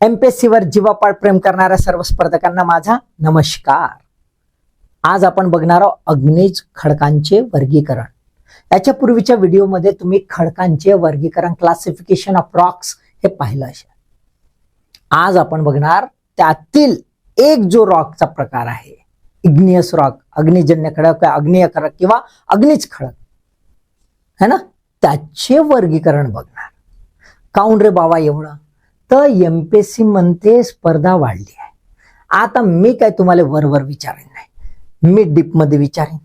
एमपीएससीवर जीवापाड प्रेम करणाऱ्या सर्व स्पर्धकांना माझा नमस्कार. आज आपण बघणार आहोत अग्निज खडकांचे वर्गीकरण. याच्या पूर्वीच्या व्हिडिओमध्ये तुम्ही खडकांचे वर्गीकरण क्लासिफिकेशन ऑफ रॉक्स हे पाहिलं असेल. आज आपण बघणार त्यातील एक जो रॉकचा प्रकार आहे इग्नियस रॉक अग्निजन्य खडक अग्निय खडक किंवा अग्निज खडक. है ना? त्याचे वर्गीकरण बघणार. काऊन रे बाबा एवढं? तर सी म्हणते स्पर्धा वाढली आहे. आता मी काय तुम्हाला वरवर विचारेन नाही. मी डीपमध्ये विचारेन.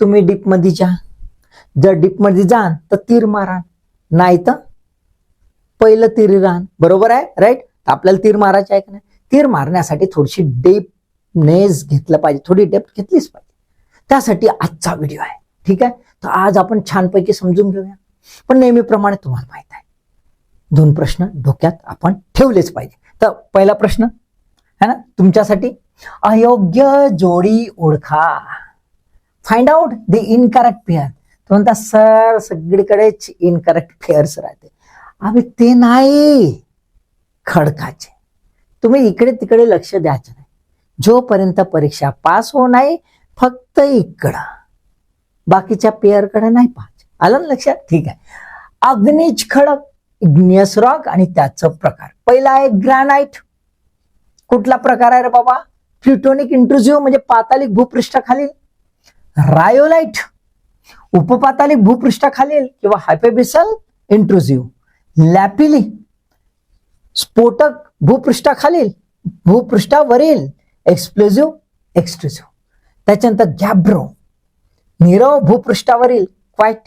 तुम्ही डीपमध्ये जा. जर डीपमध्ये जा तर तीर मारा नाही तर पहिलं तीर रान. बरोबर आहे? राईट आपल्याला तीर मारायचे आहे का नाही? तीर मारण्यासाठी थोडीशी डेपनेस घेतलं पाहिजे. थोडी डेप्थ घेतलीच पाहिजे. त्यासाठी आजचा व्हिडिओ आहे. ठीक आहे? तर आज आपण छानपैकी समजून घेऊया. पण नेहमीप्रमाणे तुम्हाला माहीत आहे. दोन प्रश्न डोक्यात आपण ठेवलेच पाहिजे. तर पहिला प्रश्न है ना? तुमच्यासाठी अयोग्य जोडी ओळखा. Find out the incorrect pair तो म्हणता सर सगळीकडेच इनकरेक्ट पेअर्स राहते. अभि ते नाही. खडकाचे. तुम्ही इकडे तिकडे लक्ष द्यायचं नाही. जोपर्यंत परीक्षा पास हो नाही फक्त इकडं. बाकीच्या पेअरकडे नाही पाहायचं. आलं ना लक्षात? ठीक आहे. अग्निज खडक. इग्नियस रॉक आणि त्याचं प्रकार. पहिला आहे ग्रॅनाइट. कुठला प्रकार आहे रे बाबा? प्लुटोनिक इंट्रुझिव्ह म्हणजे पातालिक भूपृष्ठाखालील. रायोलाइट. उपपातालिक भूपृष्ठाखालील किंवा हायपेबिसल इंट्रुझिव्ह. लॅपिली. स्फोटक भूपृष्ठाखालील. भूपृष्ठावरील एक्सप्लोझिव्ह एक्सट्रुझिव्ह. त्याच्यानंतर गॅब्रो. नीरव भूपृष्ठावरील क्वाईट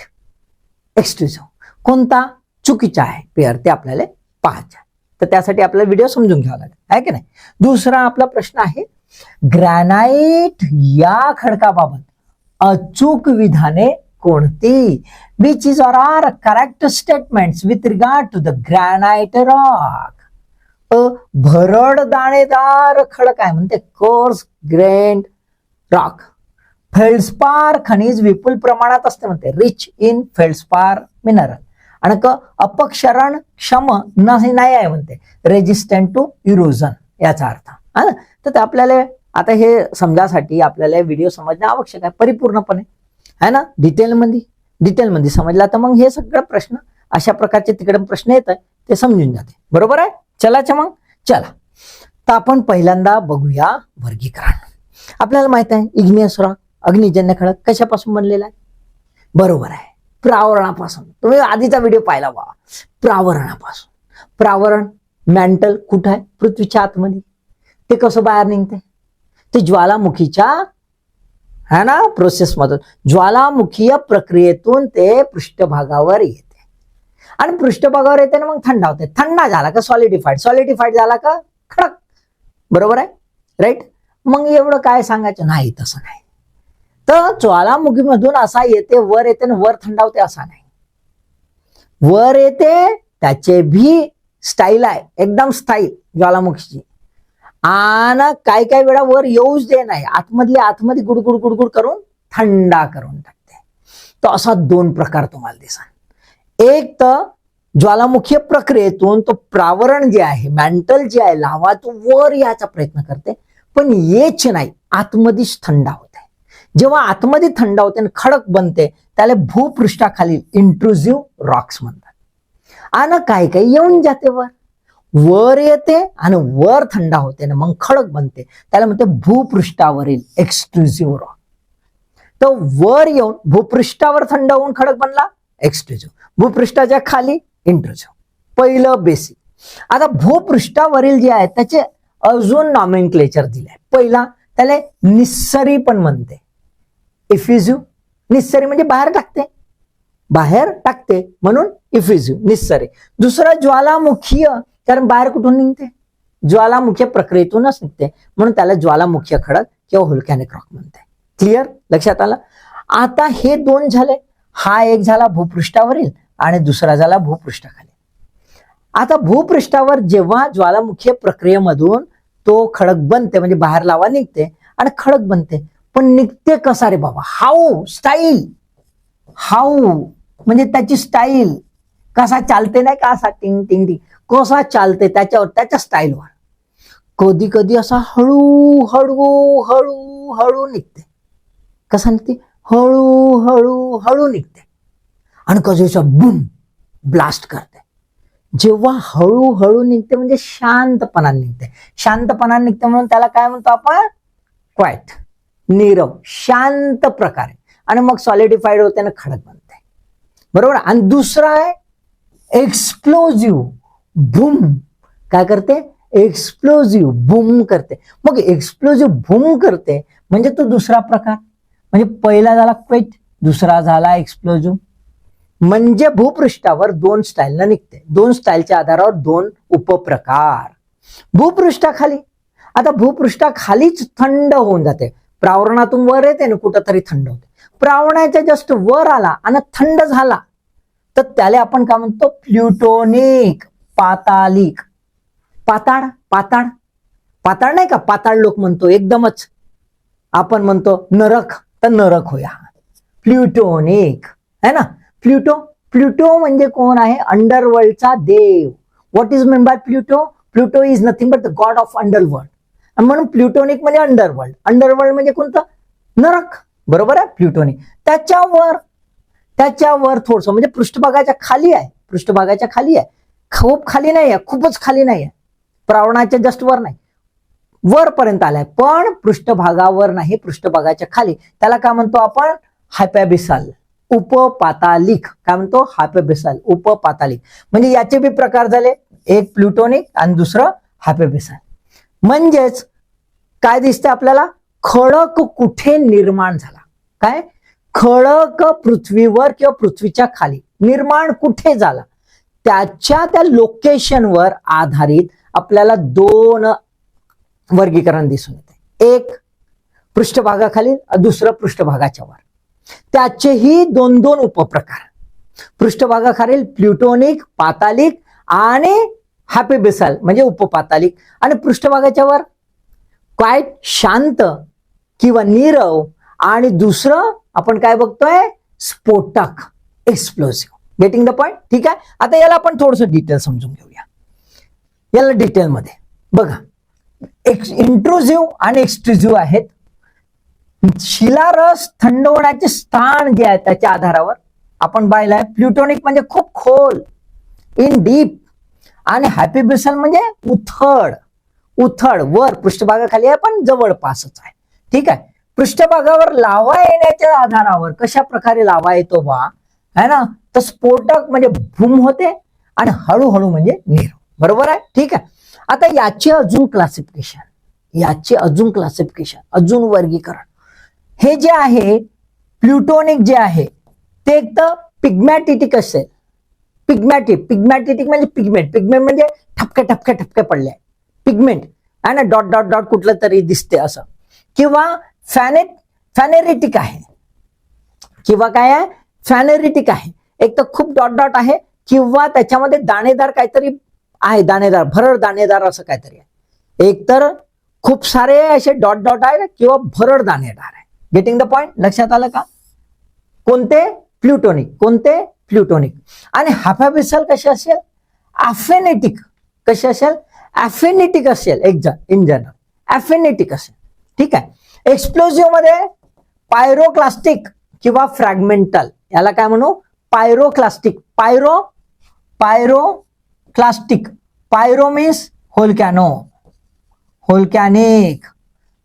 एक्सट्रुझिव्ह. कोणता? चुकीचा आहे. पेअर ते आपल्याला पाहायच्या तर त्यासाठी आपल्याला व्हिडिओ समजून घ्यावा लागेल. आहे की नाही? दुसरा आपला प्रश्न आहे ग्रॅनाइट या खडकाबाबत अचूक विधाने कोणती? Which is or are correct statements with regard to the granite rock a भरड दाणेदार खडक आहे म्हणते. कोर्स ग्रेंड रॉक फेल्सपार खनिज विपुल प्रमाणात असते म्हणते. रिच इन फेल्सपार मिनरल आणि क अपक्षरण क्षम नाही नाही आहे म्हणते रेजिस्टंट टू इरोजन याचा अर्थ हा तर ते आपल्याला आता हे समजासाठी आपल्याला व्हिडिओ समजणं आवश्यक आहे परिपूर्णपणे आहे ना डिटेलमध्ये डिटेलमध्ये समजला तर मग हे सगळं प्रश्न अशा प्रकारचे तिकडे प्रश्न येत आहे ते समजून जाते बरोबर आहे चलाच मग चला तर आपण पहिल्यांदा बघूया वर्गीकरण आपल्याला माहीत आहे इग्नियस रॉक अग्निजन्य खडक कशापासून बनलेला आहे बरोबर आहे प्रावरणापासून. तुम्ही आधीचा व्हिडिओ पाहिला बा. प्रावरणापासून. प्रावरण मॅन्टल कुठं आहे? पृथ्वीच्या आतमध्ये. ते कसं बाहेर निघते ते ज्वालामुखीच्या है ना प्रोसेसमधून ज्वालामुखीय प्रक्रियेतून ते पृष्ठभागावर येते. आणि पृष्ठभागावर येते ना मग थंड होते. थंड झाला का सॉलिडिफाईड सॉलिडिफाईड झाला का? खडक. बरोबर आहे? राईट मग एवढं काय सांगायचं? नाही तसं नाही. तर ज्वालामुखीमधून असा येते वर येते आणि वर थंडावते असा नाही. वर येते त्याचे भी स्टाईल आहे. एकदम स्टाईल ज्वालामुखीची. आणि काय काय वेळा वर येऊच दे नाही. आतमधली आतमध्ये गुडगुड गुडगुड करून थंडा करून टाकते. तर असा दोन प्रकार तुम्हाला दिसा एक तर ज्वालामुखीय प्रक्रियेतून तो प्रावरण जे आहे मेंटल जे आहे लावा तो वर याचा प्रयत्न करते. पण येच नाही. आतमध्येच थंडा होते. जेव्हा आतमध्ये थंड होते आणि खडक बनते त्याला भूपृष्ठाखालील इंट्रुझिव्ह रॉक्स म्हणतात. आणि काय काय येऊन जाते वर? वर येते आणि वर थंड होते ना मग खडक बनते. त्याला म्हणते भूपृष्ठावरील एक्सक्लुझिव्ह रॉक तर वर येऊन भूपृष्ठावर थंड होऊन खडक बनला एक्सक्लुझिव्ह भूपृष्ठाच्या खाली इंट्रुझिव्ह पहिलं बेसिक आता भूपृष्ठावरील जे आहे त्याचे अजून नॉमेनक्लेचर दिले पहिला त्याला निस्सरी पण म्हणते. इफ्युझिव्ह निस्सरी म्हणजे बाहेर टाकते. बाहेर टाकते म्हणून इफ्युझिव्ह निस्सरी. दुसरं ज्वालामुखीय कारण बाहेर कुठून निघते? ज्वालामुखीय प्रक्रियेतूनच निघते. म्हणून त्याला ज्वालामुखीय खडक किंवा हुलकॅनिक रॉक म्हणते क्लिअर लक्षात आलं? आता हे दोन झाले. हा एक झाला भूपृष्ठावरील आणि दुसरा झाला भूपृष्ठाखाली. आता भूपृष्ठावर जेव्हा ज्वालामुखीय प्रक्रियेमधून तो खडक बनते म्हणजे बाहेर लावा निघते आणि खडक बनते पण निघते कसा? रे बाबा हाऊ स्टाईल हाऊ म्हणजे त्याची स्टाईल कसा चालते नाही का असा? टिंग टिंग टिंग. कसा चालते त्याच्यावर त्याच्या स्टाईलवर कधी कधी असा हळू हळू हळू हळू निघते. कसा निघते? हळू हळू हळू निघते. आणि कधी बुम ब्लास्ट करते. जेव्हा हळूहळू निघते म्हणजे शांतपणाने निघते. शांतपणाने निघते म्हणून त्याला काय म्हणतो आपण? क्वाईट नीरव शांत प्रकारे. आणि मग सॉलिडिफाईड होते आणि खडक बनते. बरोबर? आणि दुसरा आहे एक्सप्लोजिव्ह भूम. काय करते? एक्सप्लोजिव्ह बूम करते. मग एक्सप्लोजिव्ह बूम करते म्हणजे तो दुसरा प्रकार. म्हणजे पहिला झाला क्वेट दुसरा झाला एक्सप्लोजिव्ह म्हणजे भूपृष्ठावर दोन स्टाईलला निघते. दोन स्टाईलच्या आधारावर दोन उपप्रकार. भूपृष्ठाखाली. आता भूपृष्ठाखालीच थंड होऊन जाते. प्रावरणातून वर येते ना कुठंतरी थंड होते. प्रावरणाच्या जस्ट वर आला आणि थंड झाला तर त्याला आपण काय म्हणतो? प्लुटोनिक पातालिक. पाताळ पाताळ. पाताळ नाही का? पाताळ लोक म्हणतो एकदमच. आपण म्हणतो नरक. तर नरक होया. प्लुटोनिक. है ना? प्लुटो प्लुटो म्हणजे कोण आहे? अंडरवर्ल्डचा देव. What is mean by Pluto Pluto is nothing but the god of underworld म्हणून प्लुटोनिक म्हणजे अंडरवर्ल्ड अंडरवर्ल्ड म्हणजे कोणतं? नरक. बरोबर आहे? प्लुटोनिक. त्याच्यावर त्याच्यावर थोडस म्हणजे पृष्ठभागाच्या खाली आहे. पृष्ठभागाच्या खाली आहे. खूप खाली नाही आहे खूपच खाली नाही आहे प्रावणाच्या जस्ट वर नाही. वरपर्यंत आलाय. पण पृष्ठभागावर नाही पृष्ठभागाच्या खाली. त्याला काय म्हणतो आपण? हायपॅबिसाल. उपपातालिक. काय म्हणतो? हायपॅबिसाल. उपपातालिक. म्हणजे याचे बी प्रकार झाले. एक प्लुटोनिक आणि दुसरं हायपॅबिसाल. म्हणजेच काय दिसते आपल्याला? खडक कुठे निर्माण झाला? काय? खडक पृथ्वीवर किंवा पृथ्वीच्या खाली निर्माण कुठे झाला? त्याच्या त्या लोकेशनवर आधारित आपल्याला दोन वर्गीकरण दिसून येते. एक पृष्ठभागाखाली दुसरं पृष्ठभागाच्या वर. त्याचेही दोन दोन उपप्रकार. पृष्ठभागाखालील प्लुटोनिक पातालिक आणि हॅपी बेसाल म्हणजे उपपातालिक. आणि पृष्ठभागाच्या वर? काय शांत किंवा नीरव. आणि दुसरं आपण काय बघतोय? स्फोटक एक्सप्लोसिव्ह गेटिंग द पॉइंट ठीक आहे? आता याला आपण थोडस डिटेल समजून घेऊया. याला डिटेलमध्ये बघा. एक्स इंट्रुझिव्ह आणि एक्सट्रुझिव्ह आहेत. शिलारस थंड होण्याचे स्थान जे आहे त्याच्या आधारावर आपण पाहिलंय प्लुटोनिक म्हणजे खूप खोल. इन डीप आणि हॅपी बेसल म्हणजे उथळ. उथळ वर पृष्ठभागाखाली आहे पण जवळपासच आहे. ठीक आहे? पृष्ठभागावर लावा येण्याच्या आधारावर कशा प्रकारे लावा येतो बा? है ना? तर स्फोटक म्हणजे भूम होते आणि हळूहळू म्हणजे नीर. बरोबर आहे? ठीक आहे? आता याचे अजून क्लासिफिकेशन याचे अजून क्लासिफिकेशन अजून वर्गीकरण. हे जे आहे प्लुटोनिक जे आहे ते एक तर पिग्मॅटिटिक असेल. पिग्मॅटिक पिग्मॅटिटिक म्हणजे पिगमेंट पिगमेंट म्हणजे ठपके ठपके ठपके पडले पिगमेंट आहे ना? डॉट डॉट डॉट कुठलं तरी दिसते असं. किंवा फॅने फॅनेरिटिक आहे. किंवा काय आहे? फॅनेरिटिक आहे. एक तर खूप डॉट डॉट आहे. किंवा त्याच्यामध्ये दाणेदार काहीतरी आहे दाणेदार भरड दाणेदार असं काहीतरी आहे. एक तर खूप सारे असे डॉट डॉट आहे किंवा भरड दाणेदार आहे. गेटिंग द पॉइंट लक्षात आलं का? कोणते? प्लुटोनिक कोणते? प्लुटोनिक. आणि हाफॅबिसल कसे असेल? ॲफेनेटिक कसे असेल? ॲफेनेटिक असेल एक इन जनरल ॲफेनेटिक असेल. ठीक आहे? एक्सप्लोजिव्हमध्ये पायरोक्लास्टिक किंवा फ्रॅगमेंटल याला काय म्हणू? Pyroclastic pyro pyroclastic pyro means volcano volcanic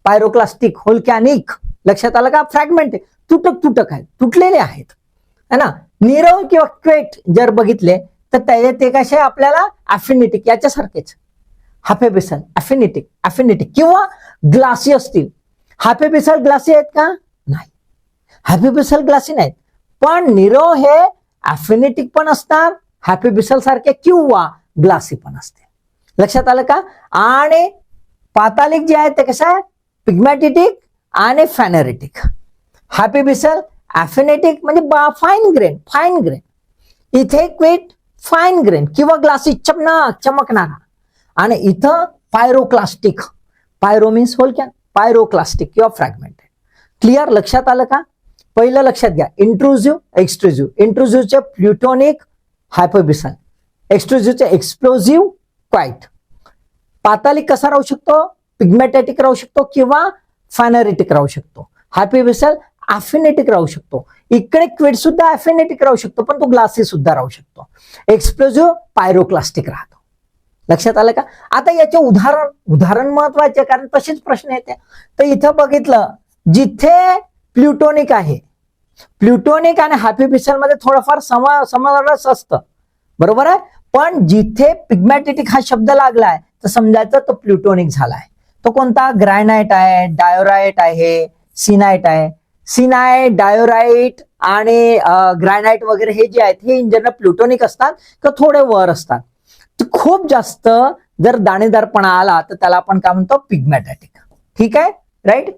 pyroclastic volcanic लक्षात आलं का? फ्रॅगमेंट तुटक तुटक आहेत. तुटलेले आहेत. है ना? निरव किंवा क्वेट जर बघितले तर त्याचे ते कसे आपल्याला अफिनिटिक याच्यासारखेच. हाफेबिसल अफिनिटिक अफिनिटिक किंवा ग्लासी असतील. हाफेबिसल ग्लासी आहेत का? नाही. हॅपीबिसल ग्लासी नाहीत. पण निरो हे अफिनिटिक पण असतात हॅपीबिसल सारखे किंवा ग्लासी पण असते. लक्षात आलं का? आणि पातालिक जे आहे ते कसं आहे पिग्मॅटिटिक आणि फॅनरिटिक हॅपी बिसल ॲफिनेटिक म्हणजे बा फाईन ग्रेन फाईन ग्रेन इथे क्विट फाईन ग्रेन किंवा ग्लासी चमनक चमकणारा. आणि इथं पायरोक्लास्टिक पायरो मीन्स होलकॅन पायरोक्लास्टिक किंवा फ्रॅगमेंटेड क्लिअर लक्षात आलं का? पहिलं लक्षात घ्या. इंट्रुझिव्ह एक्सट्रुझिव्ह इंट्रुझिव्हचे प्लुटोनिक हायपोबिसल एक्सक्लुझिव्हचे एक्सप्लोझिव्ह क्वाईट पातालिक कसा राहू शकतो? पिग्मॅटॅटिक राहू शकतो किंवा फायनरेटिक राहू शकतो. हायपोबिसल बेसल अफिनेटिक राहू शकतो. इकडे क्विड सुद्धा अफिनेटिक राहू शकतो पण तो ग्लासी सुद्धा राहू शकतो. एक्सप्लोजिव्ह पायरोक्लास्टिक राहतो. लक्षात आलं का? आता याचे उदाहरण उदाहरण महत्त्वाचे कारण तसेच प्रश्न येते. तर इथं बघितलं जिथे प्लुटोनिक आहे प्लुटोनिक आणि हॅपी पिसलमध्ये थोडंफार समा समारस असतं. बरोबर आहे? पण जिथे पिग्मॅटिटिक हा शब्द लागलाय तर समजायचं तो प्लुटोनिक झालाय. तो कोणता? ग्रॅनाइट आहे डायोराइट आहे सिनाइट आहे. सिनाय डायोराईट आणि ग्रॅनाईट वगैरे हे जे आहेत हे इन जनरल प्लुटोनिक असतात का थोडे वर असतात? खूप जास्त जर दाणेदारपणा आला तर त्याला आपण काय म्हणतो? पिग्मॅटॅटिक ठीक आहे? राईट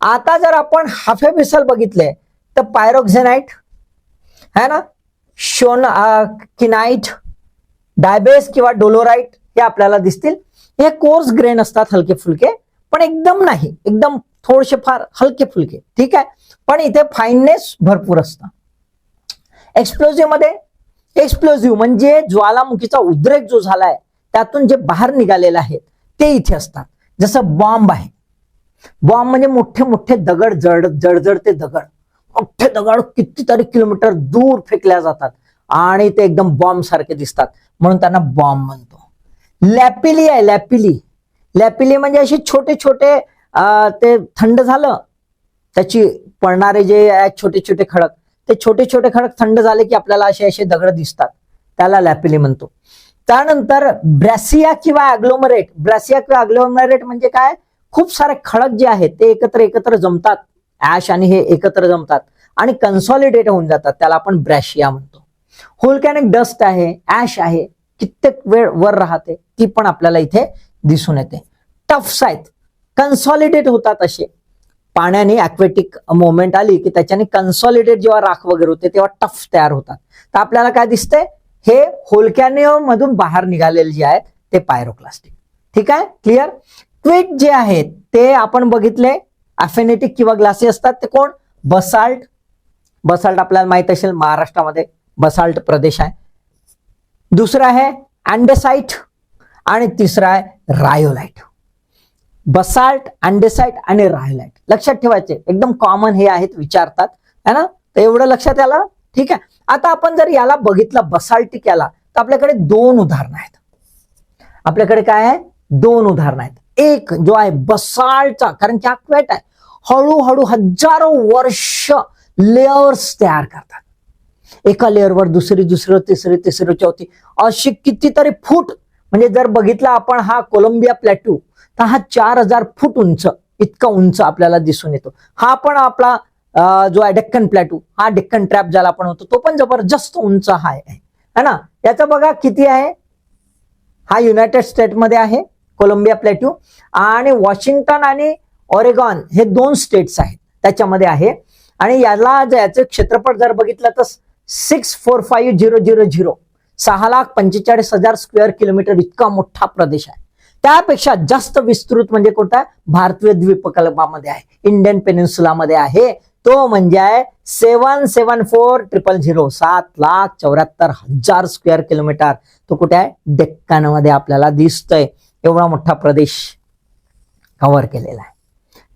आता जर आपण हाफे मिसल बघितले तर पायरोक्झेनाईट है ना? शोन किनाईट डायबेस किंवा डोलोराइट हे आपल्याला दिसतील. हे कोर्स ग्रेन असतात हलके फुलके पण एकदम नाही. एकदम थोडेसे फार हलके फुलके. ठीक आहे? पण इथे फाईननेस भरपूर असतं. एक्सप्लोझिव्हमध्ये एक्सप्लोझिव्ह म्हणजे ज्वालामुखीचा उद्रेक जो झालाय त्यातून जे बाहेर निघालेले आहेत ते इथे असतात. जसं बॉम्ब आहे. बॉम्ब म्हणजे मोठे मोठे दगड जड जडजडते दगड. मोठे दगड कितीतरी किलोमीटर दूर फेकल्या जातात आणि ते एकदम बॉम्ब सारखे दिसतात. म्हणून त्यांना बॉम्ब म्हणतो. लॅपिली आहे लॅपिली. लॅपिली म्हणजे असे छोटे छोटे ते थंड झालं त्याची पडणारे जे आहेत छोटे छोटे खडक ते छोटे छोटे खडक थंड झाले की आपल्याला असे असे दगड दिसतात. त्याला लॅपिली म्हणतो. त्यानंतर ब्रॅसिया किंवा अग्लोमरेट ब्रॅसिया किंवा अग्लोमरेट म्हणजे काय? खूप सारे खडक जे आहेत ते एकत्र एकत्र जमतात. ऍश आणि हे एकत्र जमतात आणि कन्सॉलिडेट होऊन जातात. त्याला आपण ब्रॅशिया म्हणतो. होलकॅनिक डस्ट आहे ऍश आहे कित्येक वेळ वर राहते ती पण आपल्याला इथे दिसून येते. टफ्स आहेत कन्सॉलिडेट होतात असे. पाण्याने ॲक्वेटिक मोमेंट आली की त्याच्याने कन्सॉलिडेट जेव्हा राख वगैरे होते तेव्हा टफ तयार होतात. तर आपल्याला काय दिसतंय? हे होलकॅनिओ मधून बाहेर निघालेले जे आहेत ते पायरोक्लास्टिक ठीक आहे? क्लिअर क्विट जे आहेत ते आपण बघितले. अफेनेटिक किंवा ग्लासी असतात ते कोण? बसाल्ट बसाल्ट आपल्याला माहीत असेल महाराष्ट्रामध्ये बसाल्ट प्रदेश आहे. दुसरं आहे अँडेसाइट आणि तिसरं आहे रायोलाइट बसाल्ट अँडेसाइट आणि रायलाईट लक्षात ठेवायचे. एकदम कॉमन हे आहेत विचारतात. है ना? तर एवढं लक्षात आलं ठीक आहे. आता आपण जर याला बघितलं बसाल्टिक याला तर आपल्याकडे दोन उदाहरणं आहेत. आपल्याकडे काय आहे? दोन उदाहरणं आहेत. एक जो आहे बसाल्टचा कारण की हा क्वेट आहे. हळूहळू हजारो वर्ष लेअर्स तयार करतात. एका लेअरवर दुसरी दुसरं तिसरी तिसरी चौथी अशी कितीतरी फूट म्हणजे जर बघितला आपण हा कोलंबिया प्लॅटू तर हा चार हजार फूट उंच इतका उंच आपल्याला दिसून येतो. हा पण आपला जो आहे डेक्कन प्लॅटू हा डेक्कन ट्रॅप ज्याला आपण होतो तो पण जबरदस्त उंच हा आहे. है ना? याचा बघा किती आहे? हा युनायटेड स्टेटमध्ये आहे कोलंबिया प्लॅट्यू आणि वॉशिंग्टन आणि ऑरेगॉन हे दोन स्टेट्स आहेत त्याच्यामध्ये आहे. आणि याला जर याचं क्षेत्रफळ जर बघितलं तर six four five zero zero zero सहा लाख पंचेचाळीस हजार स्क्वेअर किलोमीटर इतका मोठा प्रदेश आहे. त्यापेक्षा जास्त विस्तृत म्हणजे कोणता भारतीय द्वीपकल्पामध्ये आहे. इंडियन पेनिन्सुलामध्ये आहे. तो म्हणजे आहे seven seven four triple zero सात लाख चौऱ्याहत्तर हजार स्क्वेअर किलोमीटर. तो कुठे आहे? डेक्कानमध्ये आपल्याला दिसतोय. एवढा मोठा प्रदेश कव्हर केलेला आहे.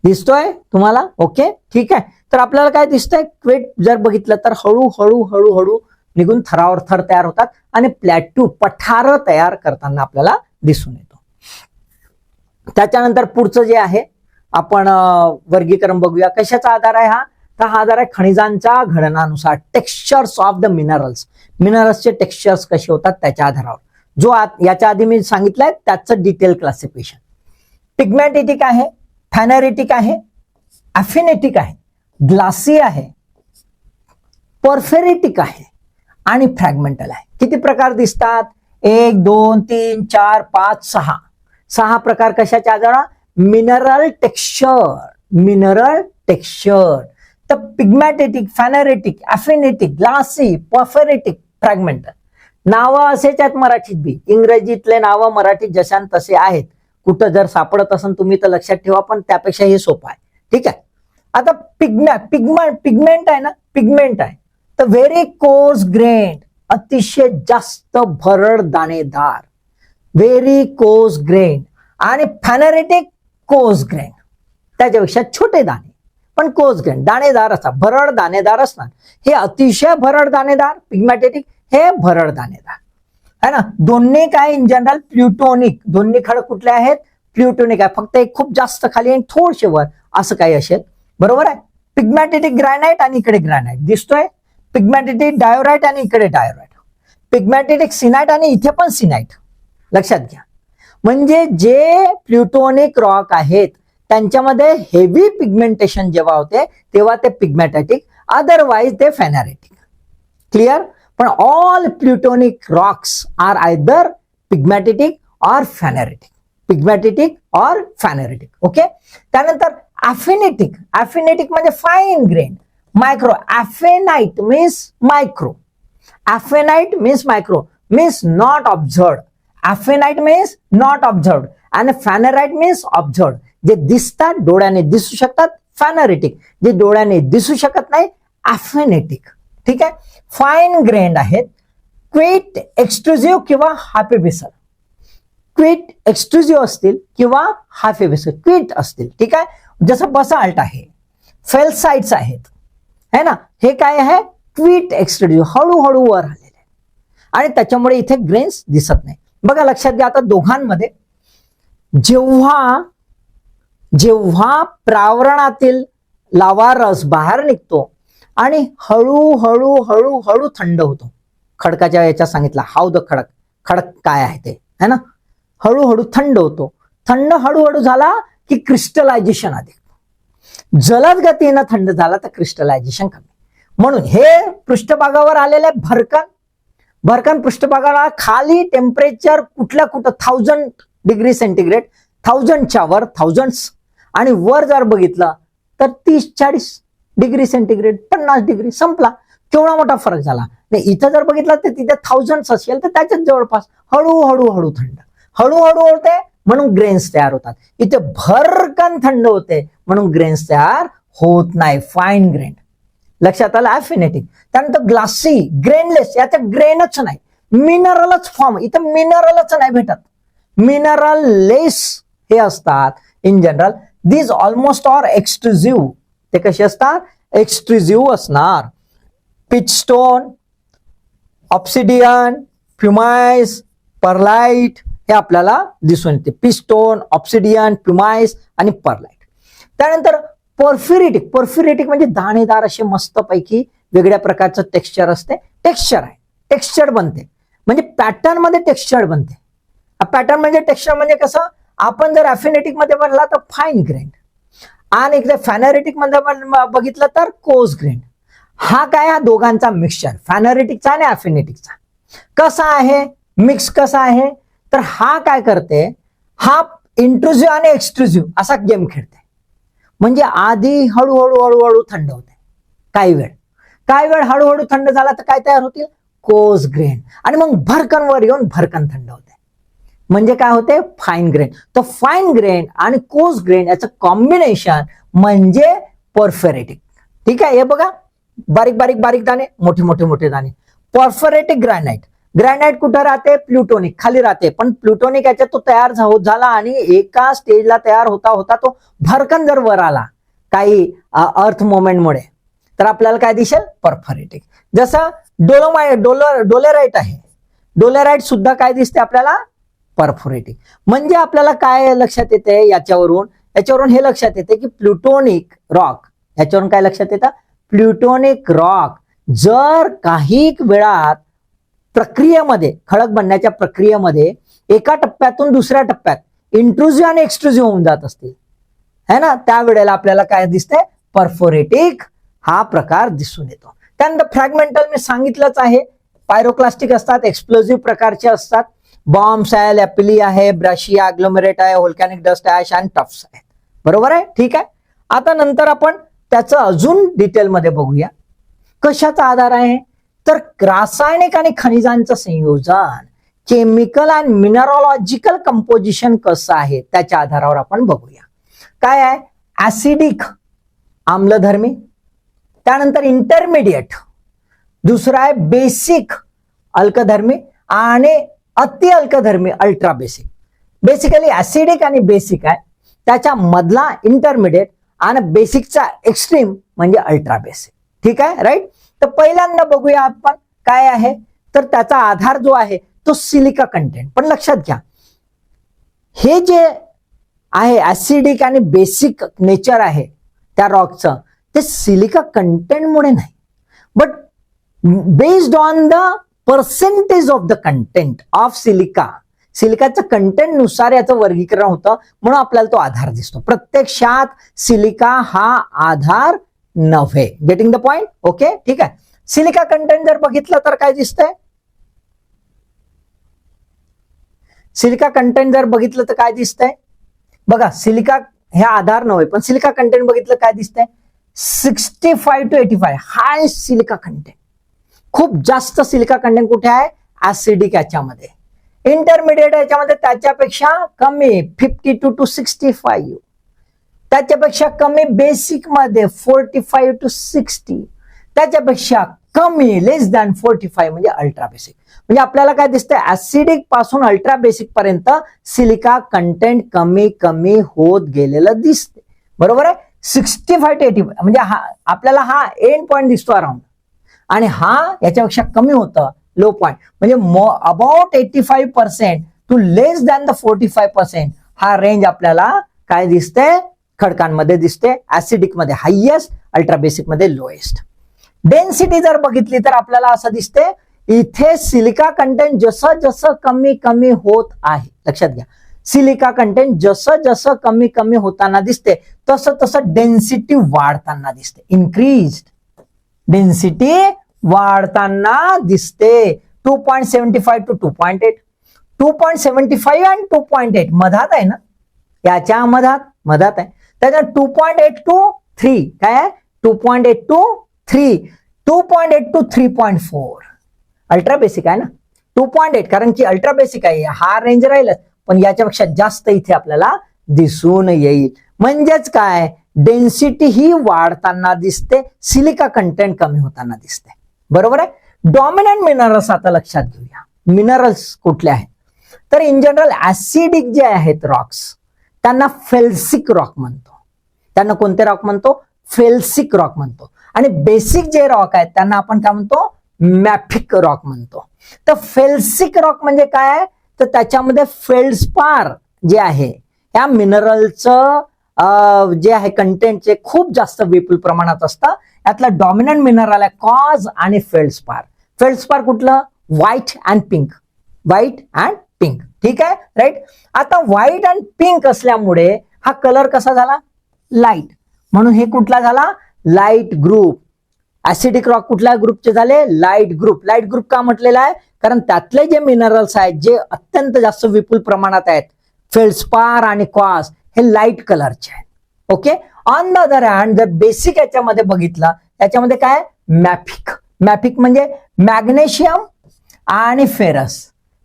दिसतोय तुम्हाला? ओके ठीक आहे. तर आपल्याला काय दिसतंय? क्वेट जर बघितलं तर हळूहळू हळूहळू निघून थरावर थर तयार होतात आणि प्लॅट्यू पठार तयार करताना आपल्याला दिसून येतो. त्याच्यानंतर पुढचं जे आहे आपण वर्गीकरण बघूया. कशाचा आधार आहे हा? तर हा आधार आहे खनिजांच्या घडनानुसार टेक्स्चर्स ऑफ द मिनरल्स मिनरल्सचे टेक्स्चर्स कसे होतात त्याच्या आधारावर. जो आत- याच्या आधी मी सांगितलंय त्याचं डिटेल क्लासिफिकेशन पिग्मॅटिटिक आहे फॅनॅरिटिक आहे अफिनेटिक आहे ग्लासी आहे परफेरिटिक आहे. आणि फ्रॅगमेंटल आहे. किती प्रकार दिसतात? एक दोन तीन चार पाच सहा. सहा प्रकार कशाच्या आजारा? मिनरल टेक्स्चर मिनरल टेक्स्चर तर पिग्मॅटेटिक फॅनरेटिक अफिनेटिक ग्लासी पफेरेटिक फ्रॅगमेंटल नावं असेच्यात मराठीत बी. इंग्रजीतले नावं मराठीत जशान तसे आहेत. कुठं जर सापडत असेल तुम्ही तर लक्षात ठेवा पण त्यापेक्षा हे सोपं आहे. ठीक आहे? आता पिग्मॅ पिग्मा पिग्मेंट आहे ना? पिग्मेंट आहे. तर व्हेरी कोर्स ग्रेन अतिशय जास्त भरड दाणेदार. व्हेरी कोर्स ग्रेन आणि फॅनरेटिक कोर्स ग्रेन त्याच्यापेक्षा छोटे दाणे. पण कोर्स ग्रेन दाणेदार असतात. भरड दाणेदार असणार हे अतिशय भरड दाणेदार पिग्मॅटेटिक हे भरड दाणेदार. है ना? दोन्ही काय इन जनरल प्ल्युटोनिक दोन्ही खडक कुठले आहेत? प्ल्युटोनिक आहे. फक्त एक खूप जास्त खाली आणि थोडशे वर असं काही असेल. बरोबर आहे? पिग्मॅटेटिक ग्रॅनाइट आणि इकडे ग्रॅनाइट दिसतोय? पिग्मॅटेटिक डायोराइट आणि इकडे डायोराइट पिग्मॅटेटिक सिनाइट आणि इथे पण सिनाइट लक्षात घ्या. म्हणजे जे प्लुटोनिक रॉक आहेत त्यांच्यामध्ये हेवी पिग्मेंटेशन जेव्हा होते तेव्हा ते पिग्मॅटेटिक अदरवाईज ते फॅनॅरेटिक क्लिअर पण all plutonic rocks are either pegmatitic or phaneritic pegmatitic or phaneritic okay त्यानंतर ॲफिनेटिक ॲफिनेटिक म्हणजे fine grain micro aphanite means micro aphanite means micro means not observed aphanite means not observed आणि phanerite means ऑब्झर्ड जे दिसतात डोळ्याने दिसू शकतात फॅनरेटिक जे डोळ्याने दिसू शकत नाही ॲफेनेटिक ठीक आहे फाईन ग्रेंड आहेत क्विट एक्सक्लुझिव्ह किंवा हाफेबिसल क्विट एक्सक्लुझिव्ह असतील किंवा हाफेबिसल क्विट असतील ठीक आहे जसं बसाल्ट आहे फेलसाइट्स आहेत है ना? हे काय आहे? ट्वीट एक्सक्लुझिव्ह हळूहळू वर आलेले आणि त्याच्यामुळे इथे ग्रेन्स दिसत नाही. बघा लक्षात घ्या आता दोघांमध्ये. जेव्हा जेव्हा प्रावरणातील लावा रस बाहेर निघतो आणि हळूहळू हळूहळू थंड होतो. खडकाच्या याच्यात सांगितलं हाव द खडक खडक काय आहे ते? है ना? हळूहळू थंड होतो. थंड हळूहळू झाला की क्रिस्टलायझेशन आधी. जलद गतीनं थंड झाला तर क्रिस्टलायझेशन कमी. म्हणून हे पृष्ठभागावर आलेले भरकन भरकन पृष्ठभागाला खाली टेम्परेचर कुठल्या कुठं थाउजंड डिग्री सेंटीग्रेड थाउजंडच्या वर थाउजंड्स आणि वर जर बघितलं तर तीस चाळीस डिग्री सेंटीग्रेड पन्नास डिग्री संपला. केवढा मोठा फरक झाला? नाही इथं जर बघितलं तर तिथे थाउजंड असेल तर त्याच्यात जवळपास हळूहळू हळू थंड. हळूहळू होते म्हणून ग्रेन्स तयार होतात. इथे भरकन थंड होते म्हणून ग्रेन्स तयार होत नाही. फाईन ग्रेन लक्षात आलं? ॲफिनेटिक त्यानंतर ग्लासी ग्रेनलेस याच्यात ग्रेनच नाही. मिनरलच फॉर्म इथं मिनरलच नाही भेटत. मिनरल लेस हे असतात in general these almost or exclusive ते कसे असतात? एक्सक्लुझिव्ह असणार. पिचस्टोन ऑप्सिडियन फ्युमाइस परलाइट हे आपल्याला दिसून येते. पिस्टोन ऑप्सिडियन प्युमाइस आणि परलाइट त्यानंतर पोर्फिरिटिक पोर्फिरिटिक म्हणजे दाणेदार असे मस्तपैकी वेगळ्या प्रकारचं टेक्स्चर असते. टेक्स्चर आहे. टेक्स्चर बनते. म्हणजे पॅटर्नमध्ये टेक्स्चर बनते. पॅटर्न म्हणजे टेक्स्चर म्हणजे कसं? आपण जर ऍफिनेटिकमध्ये बनला तर फाईन ग्रेंड आणि एकदा फॅनरेटिकमध्ये बघितलं तर कोस ग्रेंड हा काय? हा दोघांचा मिक्सचर फॅनरेटिकचा आणि ॲफिनेटिकचा कसा आहे? मिक्स कसा आहे? तर हा काय करते? हा इंट्रुझिव्ह आणि एक्सक्लुझिव्ह असा गेम खेळते. म्हणजे आधी हळूहळू हळूहळू थंड होते. काही वेळ. काही वेळ हळूहळू थंड झाला तर काय तयार होतील? कोस ग्रेन आणि मग भरकन वर येऊन भरकन थंड होते. म्हणजे काय होते? फाईन ग्रेन तर फाईन ग्रेन आणि कोस ग्रेन याचं कॉम्बिनेशन म्हणजे परफेरेटिक ठीक आहे? हे बघा. बारीक बारीक बारीक दाणे. मोठे मोठे मोठे दाणे. परफरेटिक ग्रॅनाइट ग्रॅनाइट कुठं राहते? प्लुटोनिक खाली राहते. पण प्लुटोनिक याच्यात तो तयार झाला आणि एका स्टेजला तयार होता होता तो भरकन जर वर आला काही अर्थ मुवमेंटमुळे तर आपल्याला काय दिसेल? परफरेटिक जसं डोलोमाय डोलर डोलेराईट आहे. डोलेराईट सुद्धा काय दिसते आपल्याला? परफोरेटिक म्हणजे आपल्याला काय लक्षात येते याच्यावरून? याच्यावरून हे लक्षात येते की प्लुटोनिक रॉक याच्यावरून काय लक्षात येतं? प्लुटोनिक रॉक जर काही वेळात प्रक्रियेमध्ये खडक बनण्याच्या प्रक्रियेमध्ये एका टप्प्यातून दुसऱ्या टप्प्यात इंट्रुझिव्ह आणि एक्सट्रुझिव्ह होऊन जात असतील. है ना? त्यावेळेला आपल्याला काय दिसतंय? परफोरेटिक हा प्रकार दिसून येतो. त्यानंतर फ्रॅगमेंटल मी सांगितलंच आहे. पायरोक्लास्टिक असतात एक्सप्लोजिव्ह प्रकारचे असतात. बॉम्ब्स आहे लॅपिली आहे ब्रशी अग्लोमेरेट आहे होल्कॅनिक डस्ट आहे आणि टफ्स आहेत. बरोबर आहे? ठीक आहे? आता नंतर आपण त्याचं अजून डिटेलमध्ये बघूया. कशाचा आधार आहे? तर रासायनिक आणि खनिजांचं संयोजन केमिकल अँड मिनरॉलॉजिकल कंपोजिशन कसं आहे त्याच्या आधारावर आपण बघूया. काय आहे? ऍसिडिक आम्लधर्मी त्यानंतर इंटरमिडिएट दुसरा आहे बेसिक अल्कधर्मी आणि अति अल्कधर्मी अल्ट्रा बेसिक बेसिकली ऍसिडिक आणि बेसिक आहे त्याच्या मधला इंटरमिडिएट आणि बेसिकचा एक्स्ट्रीम म्हणजे अल्ट्रा बेसिक ठीक आहे? राईट तर पहिल्यांदा बघूया आपण काय आहे. तर त्याचा आधार जो आहे तो सिलिका कंटेंट पण लक्षात घ्या. हे जे आहे ऍसिडिक आणि बेसिक नेचर आहे त्या रॉकचं ते सिलिका कंटेंटमुळे नाही. But based on the percentage of the content of silica सिलिकाच्या कंटेंटनुसार याचं वर्गीकरण होतं म्हणून आपल्याला तो आधार दिसतो. प्रत्यक्षात सिलिका हा आधार नव्हे. गेटिंग द पॉइंट ओके ठीक आहे. सिलिका कंटेंट जर बघितलं तर काय दिसतंय? सिलिका कंटेंट जर बघितलं तर काय दिसतंय? बघा सिलिका हे आधार नव्हे पण सिलिका कंटेंट बघितलं काय दिसतंय? Sixty five to eighty five high silica content खूप जास्त सिलिका कंटेंट कुठे आहे? ऍसिडिक याच्यामध्ये. इंटरमिडिएट याच्यामध्ये त्याच्यापेक्षा कमी fifty two to sixty five त्याच्यापेक्षा कमी बेसिकमध्ये फोर्टी फाईव्ह टू सिक्स्टी त्याच्यापेक्षा कमी लेस दॅन फोर्टी फाईव्ह म्हणजे अल्ट्रा बेसिक म्हणजे आपल्याला काय दिसतंय? ऍसिडिकपासून अल्ट्रा बेसिक पर्यंत सिलिका कंटेंट कमी कमी होत गेलेलं दिसते बरोबर आहे? सिक्स्टी फाय टू एटी म्हणजे हा आपल्याला हा एंड पॉईंट दिसतो अराउंड आणि हा याच्यापेक्षा कमी होतं लो पॉईंट म्हणजे about eighty five percent to less than the forty five percent हा रेंज आपल्याला काय दिसतंय? खडकांमध्ये दिसते ऍसिडिकमध्ये हायेस्ट अल्ट्रा बेसिकमध्ये लोएस्ट डेन्सिटी जर बघितली तर आपल्याला असं दिसते इथे सिलिका कंटेंट जसं जसं कमी कमी होत आहे लक्षात घ्या. सिलिका कंटेंट जसं जसं कमी कमी होताना दिसते तसं तसं डेन्सिटी वाढताना दिसते. इन्क्रीज डेन्सिटी वाढताना दिसते. Two point seventy five to two point eight two point seventy five and two point eight मधात आहे ना? याच्या मधात मधात आहे. त्याच्या two point eight to three काय two point eight to three two point eight to three point four ultra basic आहे ना? टू पॉईंट एट कारण की अल्ट्रा बेसिक आहे. हा रेंज राहीलच पण याच्यापेक्षा जास्त इथे आपल्याला दिसून येईल. म्हणजेच काय? डेन्सिटी ही वाढताना दिसते सिलिका कंटेंट कमी होताना दिसते. बरोबर आहे? डॉमिनंट मिनरल्स आता लक्षात घेऊया. मिनरल्स कुठले आहेत? तर इन जनरल ऍसिडिक जे आहेत रॉक्स त्यांना फेल्सिक रॉक म्हणतो. त्यांना कोणते रॉक म्हणतो? फेल्सिक रॉक म्हणतो. आणि बेसिक जे रॉक आहेत त्यांना आपण काय म्हणतो? मॅफिक रॉक म्हणतो. तर फेल्सिक रॉक म्हणजे काय? आहे तर त्याच्यामध्ये फेल्डस्पार जे आहे या मिनरलचं जे आहे कंटेंटचे खूप जास्त विपुल प्रमाणात असतं यातला डॉमिनंट मिनरल आहे कॉज आणि फेल्डस्पार फेल्डस्पार कुठलं? White and pink white and pink ठीक आहे? राईट आता व्हाईट अँड पिंक असल्यामुळे हा कलर कसा झाला? लाइट. म्हणून हे कुठला झाला? Light group. ऍसिडिक रॉक कुठल्या ग्रुपचे झाले? Light group. लाइट ग्रुप का म्हटलेला आहे? कारण त्यातले जे मिनरल्स आहेत जे अत्यंत जास्त विपुल प्रमाणात आहेत फेल्सपार आणि क्वास हे लाइट कलरचे आहेत. Okay on the other hand जर बेसिक याच्यामध्ये बघितलं याच्यामध्ये काय मॅफिक मॅफिक म्हणजे मॅग्नेशियम आणि फेरस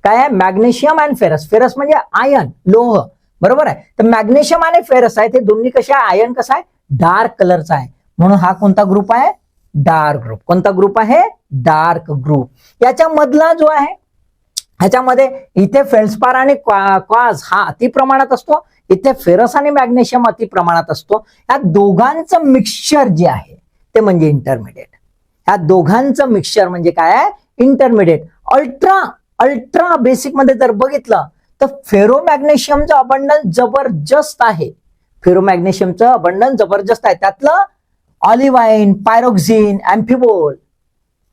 काय आहे? मॅग्नेशियम अँड फेरस फेरस म्हणजे आयन लोह. बरोबर आहे? तर मॅग्नेशियम आणि फेरस आहे. ते दोन्ही कसे आहे? आयन कसा आहे? डार्क कलरचा आहे. म्हणून हा कोणता ग्रुप आहे? डार्क ग्रुप कोणता ग्रुप आहे? डार्क ग्रुप याच्यामधला जो आहे ह्याच्यामध्ये इथे फेल्सपार आणि क्वाज हा अति प्रमाणात असतो. इथे फेरस आणि मॅग्नेशियम अति प्रमाणात असतो. या दोघांचं मिक्सचर जे आहे ते म्हणजे इंटरमिडिएट या दोघांचं मिक्सचर म्हणजे काय आहे? इंटरमिडिएट अल्ट्रा अल्ट्रा बेसिकमध्ये जर बघितलं तर फेरोमॅग्नेशियमचं अबंडन्स जबरदस्त आहे. फेरोमॅग्नेशियमचं अबंडन्स जबरदस्त आहे. त्यातलं ऑलिवाईन पायरोक्झिन अँफिबोल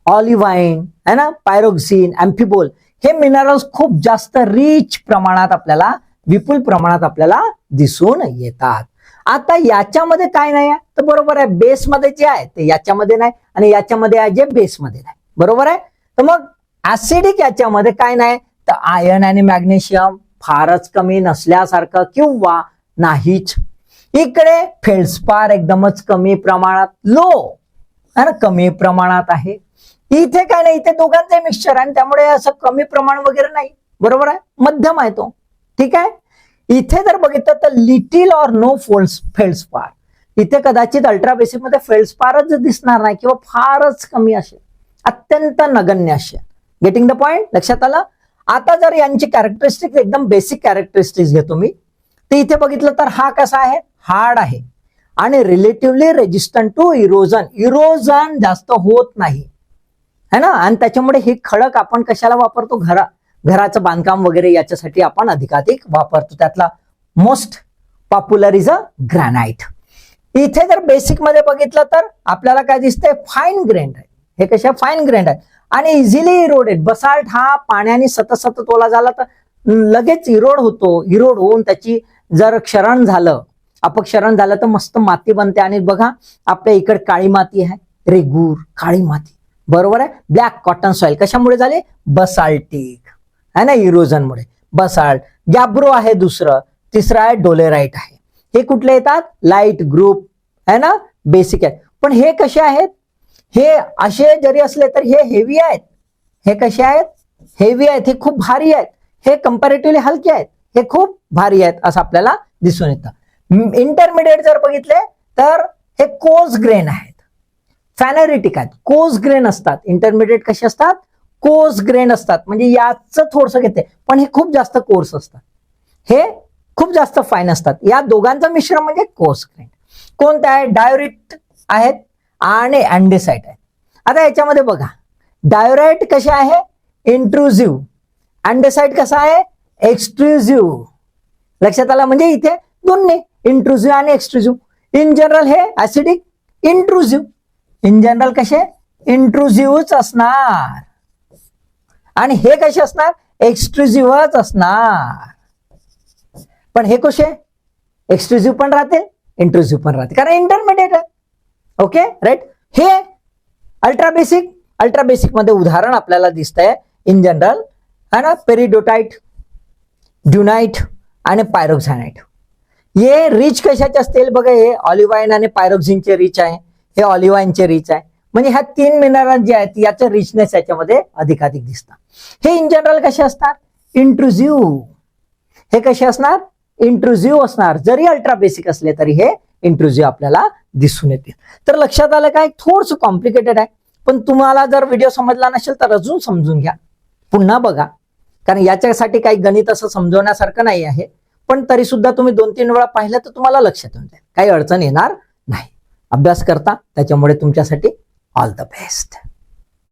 ऑलिवाईन है ना? पायरोक्झिन अँफिबोल हे मिनरल्स खूप जास्त रिच प्रमाणात आपल्याला विपुल प्रमाणात आपल्याला दिसून येतात. आता याच्यामध्ये काय नाही आहे? तर बरोबर आहे बेसमध्ये जे आहे ते याच्यामध्ये नाही आणि याच्यामध्ये आहे जे बेसमध्ये नाही. बरोबर आहे? तर मग ऍसिडिक याच्यामध्ये काय नाही? तर आयर्न आणि मॅग्नेशियम फारच कमी नसल्यासारखं किंवा नाहीच. इकडे फेल्सपार एकदमच कमी प्रमाणात लो कमी प्रमाणात आहे. इथे काय नाही इथे दोघांचे मिक्सचर आणि त्यामुळे असं कमी प्रमाण वगैरे नाही. बरोबर आहे? मध्यम आहे तो. ठीक आहे? इथे जर बघितलं तर little or no false feldspar इथे कदाचित अल्ट्रा बेसिक फेल्सपारच दिसणार नाही किंवा फारच कमी असेल. अत्यंत नगण्य असेल. गेटिंग द पॉइंट लक्षात आलं? आता जर यांची कॅरेक्टरिस्टिक एकदम बेसिक कॅरेक्टरिस्टिक्स घेतो मी ते इथे बघितलं तर हा कसा आहे? हार्ड आहे. आणि relatively resistant to erosion erosion जास्त होत नाही. है ना? आणि त्याच्यामुळे ही खडक आपण कशाला वापरतो? घरा घराचं बांधकाम वगैरे याच्यासाठी आपण अधिकाधिक वापरतो. त्यातला most popular is a granite इथे जर बेसिकमध्ये बघितलं तर आपल्याला काय दिसतंय? फाईन ग्रेंड आहे. हे कशा फाईन ग्रेंड आहे. आणि इझिली इरोडेड बसाल्ट हा पाण्याने सतत सतत ओला झाला तर लगेच इरोड होतो. इरोड होऊन त्याची जर क्षरण झालं अपक्षरण झालं तर मस्त माती बनते. आणि बघा आपल्या इकडे काळी माती आहे. रेगूर काळी माती. बरोबर आहे? ब्लॅक कॉटन सॉइल कशामुळे झाले? बसाल्टिक है ना? इरोजनमुळे बसाल्ट गॅब्रो आहे दुसरं. तिसरं आहे डोलेराईट आहे. हे कुठले येतात? लाइट ग्रुप है ना? बेसिक आहे. पण हे कसे आहेत? हे असे जरी असले तर हे हेवी आहेत. हे कसे आहेत? हेवी आहेत हे खूप भारी आहेत. हे कम्पॅरेटिव्हली हलके आहेत. हे खूप भारी आहेत असं आपल्याला दिसून येतं. इंटरमिडिएट जर बघितले तर हे कोज ग्रेन आहेत. फॅनरिटिक आहेत. कोज ग्रेन असतात. इंटरमिडिएट कसे असतात? कोर्स ग्रेन असतात. म्हणजे याचं थोडस घेते. पण हे खूप जास्त कोर्स असतात. हे खूप जास्त फाईन असतात. या दोघांचं मिश्रण म्हणजे कोर्स ग्रेन कोणते आहे डायोरिट आहेत. आणि अँडेसाईट आहे. आता याच्यामध्ये बघा डायोराइट कसे आहे? इंट्रुझिव्ह अँडेसाइट कसा आहे? एक्सट्रुझिव्ह लक्षात आला म्हणजे इथे दोन्ही इंट्रुझिव्ह आणि एक्सट्रुझिव्ह इन जनरल हे ऍसिडिक इंट्रुझिव्ह इन जनरल कसे? इंट्रुझिव्हच असणार. आणि हे कसे असणार? एक्सक्लुझिव्हच असणार. पण हे कसे? एक्सक्लुझिव्ह पण राहते इंट्रुझिव्ह पण राहते कारण इंटरमिडिएट आहे. ओके राईट हे अल्ट्रा बेसिक अल्ट्रा बेसिकमध्ये उदाहरण आपल्याला दिसतंय इन जनरल है ना पेरिडोटाइट ड्युनाइट आणि पायरोक्झानाइट हे रिच कशाचे असतील? बघा हे ऑलिव्हाईन आणि पायरोक्झिनचे रिच आहे हे ऑलिव्हाईनचे रिच आहे. म्हणजे ह्या तीन मिनरल जे आहेत याचं रिचनेस याच्यामध्ये अधिकाधिक दिसतात हे इन जनरल कसे असतात? इंट्रुझिव्ह हे कसे असणार? इंट्रुझिव्ह असणार. जरी अल्ट्रा बेसिक असले तरी हे इंट्रुझिव्ह आपल्याला दिसून येतील. तर लक्षात आलं काय थोडस कॉम्प्लिकेटेड आहे. पण तुम्हाला जर व्हिडिओ समजला नसेल तर अजून समजून घ्या. पुन्हा बघा. कारण याच्यासाठी काही गणित असं समजवण्यासारखं नाही आहे. पण तरी सुद्धा तुम्ही दोन तीन वेळा पाहिलं तर तुम्हाला लक्षात येऊन जाईल. काही अडचण येणार नाही. अभ्यास करता त्याच्यामुळे तुमच्यासाठी ऑल द बेस्ट